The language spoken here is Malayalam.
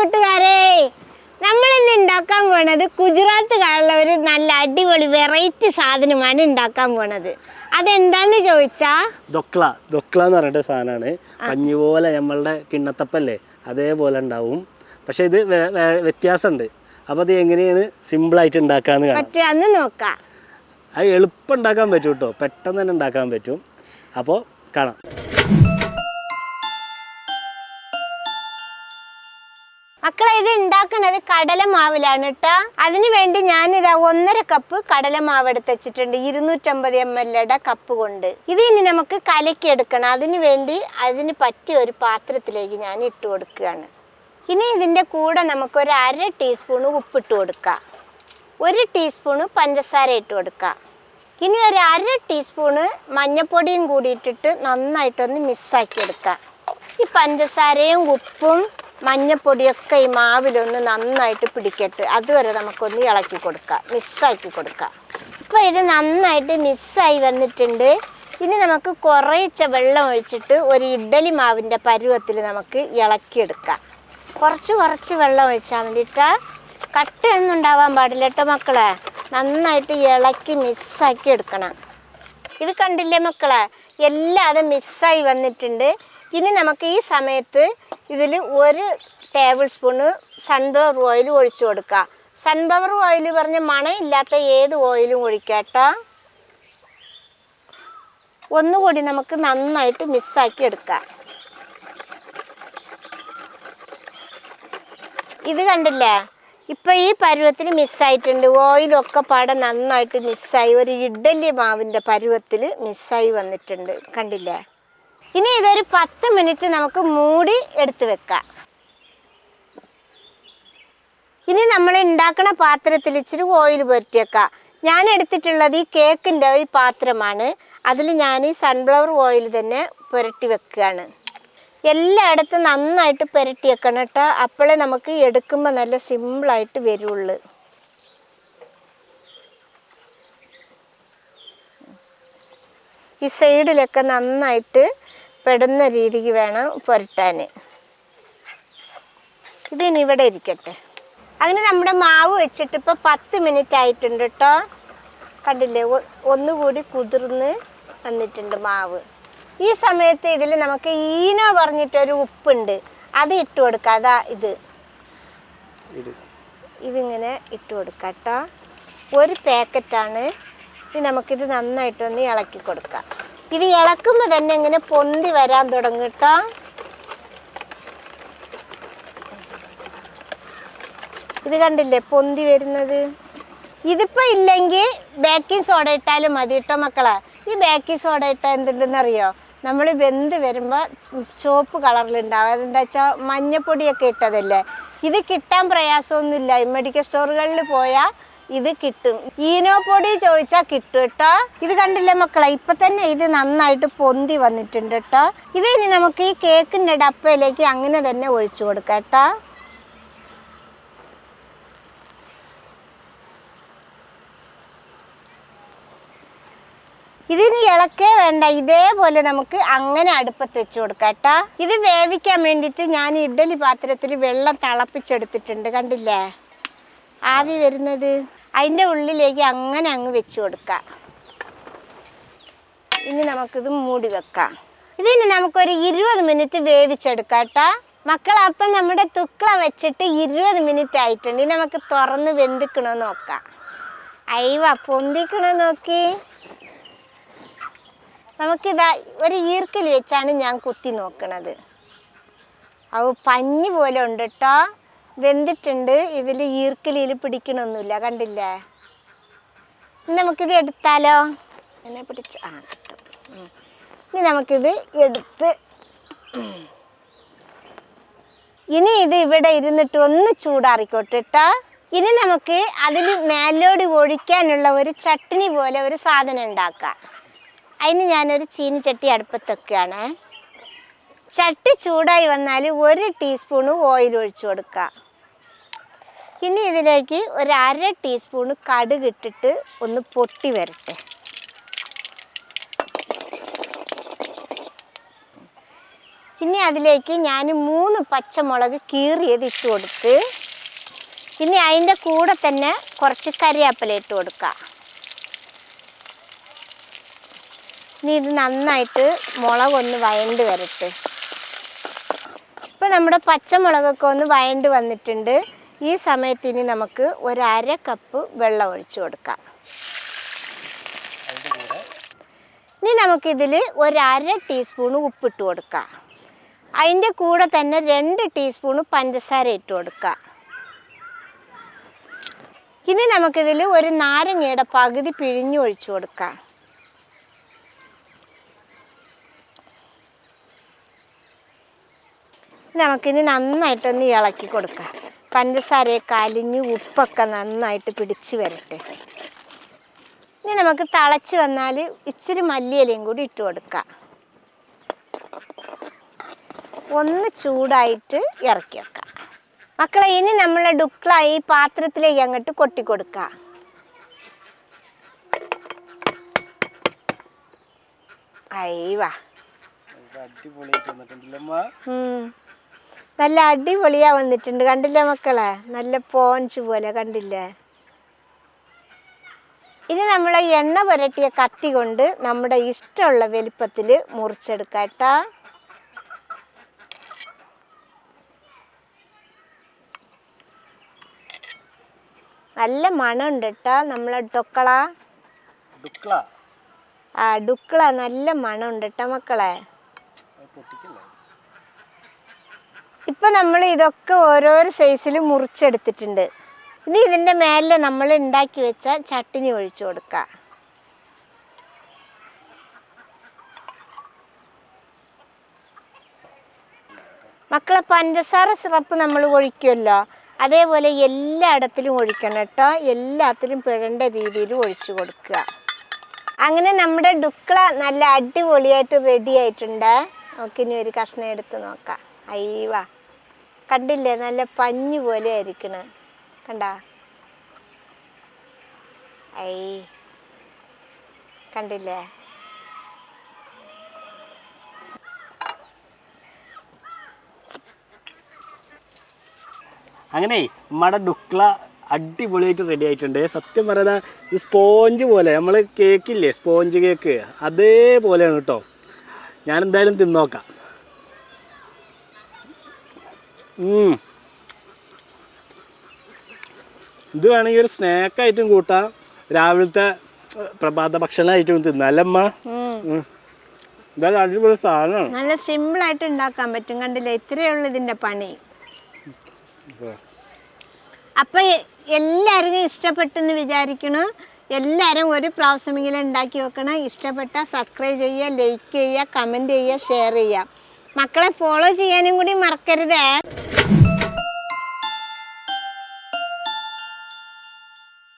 കൂട്ടുകാരെ നമ്മൾ ഇന്ന് ഉണ്ടാക്കാൻ പോണത് ഗുജറാത്തുകാരുള്ള ഒരു നല്ല അടിപൊളി വെറൈറ്റി സാധനമാണ് ഉണ്ടാക്കാൻ പോണത്. അതെന്താന്ന് ചോദിച്ചാ? ദൊക്ല ദൊക്ല എന്ന് പറഞ്ഞിട്ട് സാധനമാണ് പഞ്ഞു പോലെ നമ്മളുടെ കിണ്ണത്തപ്പല്ലേ അതേപോലെ ഉണ്ടാവും. പക്ഷെ ഇത് വ്യത്യാസമുണ്ട്. അപ്പൊ അത് എങ്ങനെയാണ് സിമ്പിൾ ആയിട്ട് ഉണ്ടാക്കാന്ന് അന്ന് നോക്കാം. അത് എളുപ്പം ഉണ്ടാക്കാൻ പറ്റും കേട്ടോ. പെട്ടെന്ന് തന്നെ ഉണ്ടാക്കാൻ പറ്റും. അപ്പോൾ കാണാം. മക്കളെ ഇത് ഉണ്ടാക്കുന്നത് കടലമാവിലാണ് കേട്ടോ അതിനു വേണ്ടി ഞാനിതാ ഒന്നര കപ്പ് കടലമാവ് എടുത്ത് വെച്ചിട്ടുണ്ട്. ഇരുന്നൂറ്റമ്പത് എം എൽയുടെ കപ്പ് കൊണ്ട്. ഇത് ഇനി നമുക്ക് കലക്കി എടുക്കണം. അതിനു വേണ്ടി അതിന് പറ്റിയ ഒരു പാത്രത്തിലേക്ക് ഞാൻ ഇട്ട് കൊടുക്കുകയാണ്. ഇനി ഇതിന്റെ കൂടെ നമുക്കൊരു അര ടീസ്പൂൺ ഉപ്പിട്ട് കൊടുക്കാം. ഒരു ടീസ്പൂണ് പഞ്ചസാര ഇട്ട് കൊടുക്കാം. ഇനി ഒരു അര ടീസ്പൂണ് മഞ്ഞപ്പൊടിയും കൂടി ഇട്ടിട്ട് നന്നായിട്ടൊന്ന് മിക്സാക്കി എടുക്കാം. ഈ പഞ്ചസാരയും ഉപ്പും മഞ്ഞപ്പൊടിയൊക്കെ ഈ മാവിലൊന്ന് നന്നായിട്ട് പിടിക്കട്ടെ. അതുവരെ നമുക്കൊന്ന് ഇളക്കി കൊടുക്കാം. മിസ്സാക്കി കൊടുക്കാം. ഇപ്പോൾ ഇത് നന്നായിട്ട് മിസ്സായി വന്നിട്ടുണ്ട്. ഇനി നമുക്ക് കുറേച്ച വെള്ളം ഒഴിച്ചിട്ട് ഒരു ഇഡ്ഡലി മാവിന്റെ പരുവത്തിൽ നമുക്ക് ഇളക്കിയെടുക്കാം. കുറച്ച് കുറച്ച് വെള്ളം ഒഴിച്ചാൽ മതിട്ടാ കട്ടയൊന്നും ഉണ്ടാവാൻ പാടില്ല കേട്ടോ മക്കളെ. നന്നായിട്ട് ഇളക്കി മിസ്സാക്കി എടുക്കണം. ഇത് കണ്ടില്ലേ മക്കളെ? എല്ലാം അത് മിസ്സായി വന്നിട്ടുണ്ട്. ഇനി നമുക്ക് ഈ സമയത്ത് ഇതിൽ ഒരു ടേബിൾ സ്പൂണ് സൺഫ്ലവർ ഓയിൽ ഒഴിച്ചു കൊടുക്കുക സൺഫ്ലവർ ഓയിൽ പറഞ്ഞ മണയില്ലാത്ത ഏത് ഓയിലും ഒഴിക്കാം കേട്ടോ. ഒന്നുകൂടി നമുക്ക് നന്നായിട്ട് മിക്സാക്കി എടുക്കാം. ഇത് കണ്ടില്ലേ? ഇപ്പം ഈ പരുവത്തിൽ മിസ്സായിട്ടുണ്ട് ഓയിലൊക്കെ പാടെ നന്നായിട്ട് മിസ്സായി ഒരു ഇഡ്ഡലി മാവിന്റെ പരുവത്തിൽ മിസ്സായി വന്നിട്ടുണ്ട്. കണ്ടില്ലേ? ഇനി ഇതൊരു പത്ത് മിനിറ്റ് നമുക്ക് മൂടി എടുത്തു വെക്കാം. ഇനി നമ്മൾ ഉണ്ടാക്കുന്ന പാത്രത്തിൽ ഇച്ചിരി ഓയിൽ പുരട്ടിയേക്കാം ഞാൻ എടുത്തിട്ടുള്ളത് ഈ കേക്കിന്റെ ഈ പാത്രമാണ്. അതിൽ ഞാൻ ഈ സൺഫ്ലവർ ഓയിൽ തന്നെ പുരട്ടി വെക്കുകയാണ്. എല്ലായിടത്തും നന്നായിട്ട് പുരട്ടി വെക്കണം കേട്ടോ. അപ്പോഴേ നമുക്ക് എടുക്കുമ്പോൾ നല്ല സിമ്പിളായിട്ട് വരുള്ളൂ. ഈ സൈഡിലൊക്കെ നന്നായിട്ട് പെടുന്ന രീതിക്ക് വേണം പുരട്ടാൻ. ഇതിനി ഇവിടെ ഇരിക്കട്ടെ. അങ്ങനെ നമ്മുടെ മാവ് വെച്ചിട്ട് ഇപ്പോൾ പത്ത് മിനിറ്റ് ആയിട്ടുണ്ട് കേട്ടോ കണ്ടില്ലേ ഒന്നുകൂടി കുതിർന്ന് വന്നിട്ടുണ്ട് മാവ്. ഈ സമയത്ത് ഇതിൽ നമുക്ക് ഈനോ പറഞ്ഞിട്ടൊരു ഉപ്പുണ്ട്. അത് ഇട്ട് കൊടുക്കുക അതാ ഇത്. ഇത്. ഇതിങ്ങനെ ഇട്ട് കൊടുക്കാം കേട്ടോ ഒരു പാക്കറ്റാണ് ഇത് നമുക്കിത് നന്നായിട്ടൊന്ന് ഇളക്കി കൊടുക്കാം. ഇത് ഇളക്കുമ്പോൾ തന്നെ ഇങ്ങനെ പൊന്തി വരാൻ തുടങ്ങും കേട്ടോ. ഇത് കണ്ടില്ലേ പൊന്തി വരുന്നത്? ഇതിപ്പോ ഇല്ലെങ്കിൽ ബേക്കിംഗ് സോഡ ഇട്ടാലും മതി കേട്ടോ മക്കളെ. ഈ ബേക്കിംഗ് സോഡ ഇട്ടാൽ എന്തുണ്ടെന്നറിയോ? നമ്മൾ വെന്ത് വരുമ്പോൾ ചുവപ്പ് കളറിലുണ്ടാവും. അതെന്താ വെച്ചാൽ മഞ്ഞപ്പൊടിയൊക്കെ ഇട്ടതല്ലേ? ഇത് കിട്ടാൻ പ്രയാസമൊന്നുമില്ല. മെഡിക്കൽ സ്റ്റോറുകളിൽ പോയാൽ ഇത് കിട്ടും. ഈനോ പൊടി ചോദിച്ചാൽ കിട്ടും കേട്ടോ ഇത് കണ്ടില്ലേ മക്കളെ? ഇപ്പം തന്നെ ഇത് നന്നായിട്ട് പൊന്തി വന്നിട്ടുണ്ട് കേട്ടോ ഇത് ഇനി നമുക്ക് ഈ കേക്കിന്റെ ഡപ്പയിലേക്ക് അങ്ങനെ തന്നെ ഒഴിച്ചു കൊടുക്കാം കേട്ടോ ഇതിന് ഇളക്കേ വേണ്ട. ഇതേപോലെ നമുക്ക് അങ്ങനെ അടുപ്പത്ത് വെച്ച് കൊടുക്കാം കേട്ടോ ഇത് വേവിക്കാൻ വേണ്ടിയിട്ട് ഞാൻ ഇഡ്ഡലി പാത്രത്തിൽ വെള്ളം തിളപ്പിച്ചെടുത്തിട്ടുണ്ട്. കണ്ടില്ലേ? ആവി വരുന്നത്? അതിന്റെ ഉള്ളിലേക്ക് അങ്ങനെ അങ്ങ് വെച്ച് കൊടുക്കാം ഇനി നമുക്കിത് മൂടി വെക്കാം. ഇതിന് നമുക്കൊരു ഇരുപത് മിനിറ്റ് വേവിച്ചെടുക്കാം കേട്ടോ. മക്കൾ അപ്പം നമ്മുടെ തുക്കള വെച്ചിട്ട് ഇരുപത് മിനിറ്റ് ആയിട്ടുണ്ട്. ഇനി നമുക്ക് തുറന്ന് വെന്തിക്കണോ നോക്കാം. അയവ പൊന്തിക്കണോ നോക്കി. നമുക്കിതാ ഒരു ഈർക്കിൽ വെച്ചാണ് ഞാൻ കുത്തി നോക്കണത്. അവ പഞ്ഞി പോലെ ഉണ്ട് കേട്ടോ. വെന്തിട്ടുണ്ട്. ഇതിൽ ഈർക്കിലിയിൽ പിടിക്കണമൊന്നുമില്ല കണ്ടില്ലേ? നമുക്കിത് എടുത്താലോ? ഇങ്ങനെ പിടിച്ച് ആ കിട്ടും ഇനി നമുക്കിത് എടുത്ത് ഇനി ഇത് ഇവിടെ ഇരുന്നിട്ട് ഒന്ന് ചൂടാറിക്കോട്ടെ കേട്ടോ ഇനി നമുക്ക് അതിൽ മേലോടി ഒഴിക്കാനുള്ള ഒരു ചട്ടിനി പോലെ ഒരു സാധനം ഉണ്ടാക്കാം. അതിന് ഞാനൊരു ചീനിച്ചട്ടി അടുപ്പത്ത് വെക്കുകയാണ്. ചട്ടി ചൂടായി വന്നാൽ ഒരു ടീസ്പൂണ് ഓയിൽ ഒഴിച്ചു കൊടുക്കുക ഇനി ഇതിലേക്ക് ഒരു അര ടീസ്പൂണ് കടുക് ഇട്ടിട്ട് ഒന്ന് പൊട്ടി വരട്ടെ. ഇനി അതിലേക്ക് ഞാൻ മൂന്ന് പച്ചമുളക് കീറിയത് ഇട്ട് കൊടുത്ത് ഇനി അതിന്റെ കൂടെ തന്നെ കുറച്ച് കറിവേപ്പില ഇട്ട് കൊടുക്കുക ഇനി ഇത് നന്നായിട്ട് മുളകൊന്ന് വയണ്ട് വരട്ടെ. ഇപ്പം നമ്മുടെ പച്ചമുളകൊക്കെ ഒന്ന് വയണ്ട് വന്നിട്ടുണ്ട്. ഈ സമയത്ത് ഇനി നമുക്ക് ഒരു അര കപ്പ് വെള്ളം ഒഴിച്ചു കൊടുക്കാം. ഇനി നമുക്കിതിൽ ഒരു അര ടീസ്പൂൺ ഉപ്പിട്ട് കൊടുക്കാം. അതിന്റെ കൂടെ തന്നെ രണ്ട് ടീസ്പൂൺ പഞ്ചസാര ഇട്ട് കൊടുക്കാം. ഇനി നമുക്കിതിൽ ഒരു നാരങ്ങയുടെ പകുതി പിഴിഞ്ഞ് ഒഴിച്ചു കൊടുക്കാം. നമുക്കിനി നന്നായിട്ടൊന്ന് ഇളക്കി കൊടുക്കാം. പഞ്ചസാരയൊക്കെ അലിഞ്ഞ് ഉപ്പൊക്കെ നന്നായിട്ട് പിടിച്ച് വരട്ടെ. ഇനി നമുക്ക് തിളച്ച് വന്നാൽ ഇച്ചിരി മല്ലിയിലയും കൂടി ഇട്ട് കൊടുക്കാം. ഒന്ന് ചൂടായിട്ട് ഇറക്കി വെക്കാം. മക്കളെ ഇനി നമ്മളെ ഡുക്ല ഈ പാത്രത്തിലേക്ക് അങ്ങോട്ട് കൊട്ടി കൊടുക്കാം. അയ്യവാ. അടിപൊളിയായിട്ട് വന്നിട്ടുണ്ടല്ലമ്മ ഉം. നല്ല അടിപൊളിയാ വന്നിട്ടുണ്ട്. കണ്ടില്ലേ മക്കളെ? നല്ല പോഞ്ച് പോലെ കണ്ടില്ലേ? ഇനി നമ്മൾ എണ്ണ പുരട്ടിയ കത്തി കൊണ്ട് നമ്മുടെ ഇഷ്ടമുള്ള വലിപ്പത്തിൽ മുറിച്ചെടുക്കാം കേട്ടോ. നല്ല മണമുണ്ട് കേട്ടോ നമ്മളെ ഡൊക്കള ഡുക്ല ആ ഡുക്കള നല്ല മണമുണ്ട് കേട്ടോ മക്കളെ. ഇപ്പൊ നമ്മൾ ഇതൊക്കെ ഓരോരോ സൈസിൽ മുറിച്ചെടുത്തിട്ടുണ്ട്. ഇനി ഇതിന്റെ മേലെ നമ്മൾ ഉണ്ടാക്കി വെച്ച ചട്ടിനി ഒഴിച്ചു കൊടുക്കുക മക്കളെ പഞ്ചസാര സിറപ്പ് നമ്മൾ ഒഴിക്കുമല്ലോ അതേപോലെ എല്ലായിടത്തിലും ഒഴിക്കണം കേട്ടോ. എല്ലാത്തിലും പിഴണ്ട രീതിയിൽ ഒഴിച്ചു കൊടുക്കുക. അങ്ങനെ നമ്മുടെ ഡുക്കള നല്ല അടിപൊളിയായിട്ട് റെഡി ആയിട്ടുണ്ട്. നമുക്കിനി ഒരു കഷ്ണം എടുത്ത് നോക്കാം. അയ്യവാ കണ്ടില്ലേ? നല്ല പഞ്ഞു പോലെ ആയിരിക്കണ്. കണ്ട? ഐ. കണ്ടില്ലേ? അങ്ങനെ നമ്മുടെ ഡുക്ല അടിപൊളിയായിട്ട് റെഡി ആയിട്ടുണ്ട്. സത്യം ഇത് സ്പോഞ്ച് പോലെ. നമ്മൾ കേക്കില്ലേ സ്പോഞ്ച് കേക്ക് അതേപോലെയാണ് കേട്ടോ. ഞാൻ എന്തായാലും തിന്നോക്കാം. ഇത് വേണമെങ്കിൽ ഒരു സ്നാക്കായിട്ടും കൂട്ടാം. രാവിലത്തെ പ്രഭാത ഭക്ഷണമായിട്ടും തിന്നാലമ്മ. ഇതൊരു അടിപൊളി സാധനമാണ്. നല്ല സിമ്പിൾ ആയിട്ട് ഉണ്ടാക്കാൻ പറ്റും. കണ്ടില്ലേ? ഇത്രയേ ഉള്ളൂ ഇതിന്റെ പണി. അപ്പൊ എല്ലാരും ഇഷ്ടപ്പെട്ടെന്ന് വിചാരിക്കണു എല്ലാവരും ഒരു പ്രാവശ്യമെങ്കിലും ഉണ്ടാക്കി വെക്കണം ഇഷ്ടപ്പെട്ട സബ്സ്ക്രൈബ് ചെയ്യുക ലൈക്ക് ചെയ്യുക കമന്റ് ചെയ്യുക ഷെയർ ചെയ്യുക. മക്കളെ ഫോളോ ചെയ്യാനും കൂടി മറക്കരുതേ.